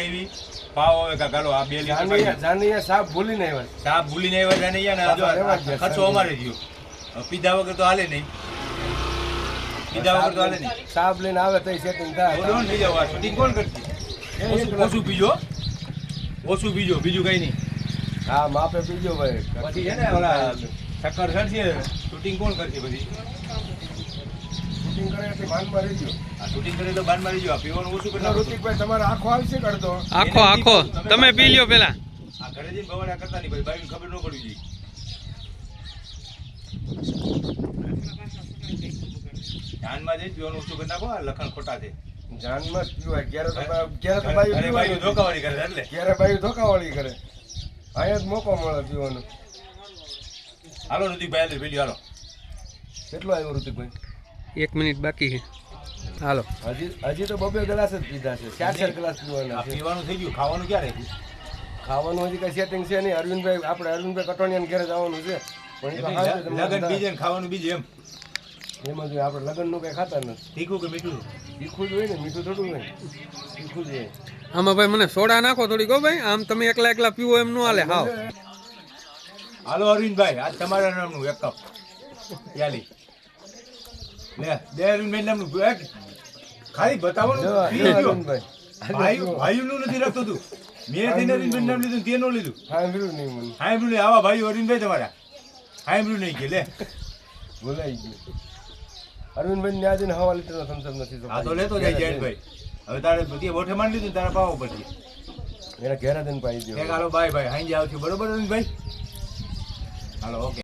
આવી. પાવ હવે કાંઈક આ બે લીટર જાનૈયા સાપ ભૂલી આવ્યા સાપ ભૂલીને આવ્યા જાનૈયા ને જો બાપા, આ ખર્ચો અમારે થયો. પીધા વગર તો હાલે નહીં. પીધા વગર તો હાલે નહીં. સાપ લઈને આવે તો સેટિંગ થાય. શૂટિંગ કોણ કરતી ઓછું ઓછું પીજો. ઓછું પીજો બીજું કઈ નહીં. હા માપે પીજો ભાઈ. પછી છે ને ઓલા ચક્કર ચડશે શૂટિંગ કોણ કરશે પછી? શૂટિંગ કરે એટલે રહી ગયો આ શૂટિંગ કરે તો બાંધમાં મારી જો પીવાનું ઓછું કરી. ઋતિકભાઈ તમારો આખો આવશે કરતો આખો આખો. તમે પી લ્યો પેલા. આ ઘરે જઈને ભવાડા કરતા નહીં પછી બાઈને ખબર ન પડવી જોઈએ. ધ્યાનમાં જઈને પીવાનું ઓછું કરી નાખો આ લખણ ખોટા છે. જાનમાં જ પીવાય. ક્યારે ક્યારે તો બાયું. ધોકાવાળી કરે એટલે. ક્યારે બાયું ધોકાવાળી કરે. અહીંયા જ મોકો મળે પીવાનો. હાલો ઋતિકભાઈ હાલો વીડિયો હાલો. કેટલો આવ્યો ઋતિકભાઈ? એક મિનિટ બાકી છે. હાલો. હજી હજી તો બબે ગ્લાસ જ પીધા છે. ચાર ચાર ગ્લાસ પીવાના છે. પીવાનું થઈ ગયું. ખાવાનું ક્યારે ખાવાનું હજી કઈ સેટિંગ છે નહીં. અરવિંદભાઈ આપણે અરવિંદભાઈ કટોણિયાને ઘરે જવાનું છે. પણ લગન બીજે ને ખાવાનું બીજે એમ. એમાં જોઈએ આપણે લગ્નનું કંઈ ખાતા નથી. તીખું કે મીઠું? તીખું જ હોય ને મીઠું થોડું હોય તીખું જ હોય. આમાં ભાઈ મને સોડા નાખો થોડી કહો ભાઈ. આમ તમે એકલા એકલા પીવો એમ ન હાલે. હાવ. હાલો અરવિંદભાઈ આજ તમારા નામનું એક કપ યાલી. લે દે અરવિંદભાઈ નામનું એક ખાલી બતાવવાનું જો, પી જો લ્યો. અરવિંદભાઈ ભાઈ ભાઈઓનું નથી રાખતો તું. મેં તેને અરવિંદભાઈ નામ લીધું તે નો લીધું. સાંભળ્યું નહીં મને. સાંભળ્યું નહીં. આવા ભાઈઓ અરવિંદભાઈ તમારા. સાંભળ્યું નહીં કે લે. ભૂલાઈ ગયું. અરવિંદભાઈ ને આજે હવા લીટરનો સમસમ નથી આ તો લેતો જાય જયંતભાઈ. હવે તારે બધી બોઠે માંડી લીધું તારે પાવો પડશે એના ઘેરા દઈને પાઈ ગયો હાલો બાય ભાઈ હાઈ આવશું બરોબર અરવિંદભાઈ હાલો ઓકે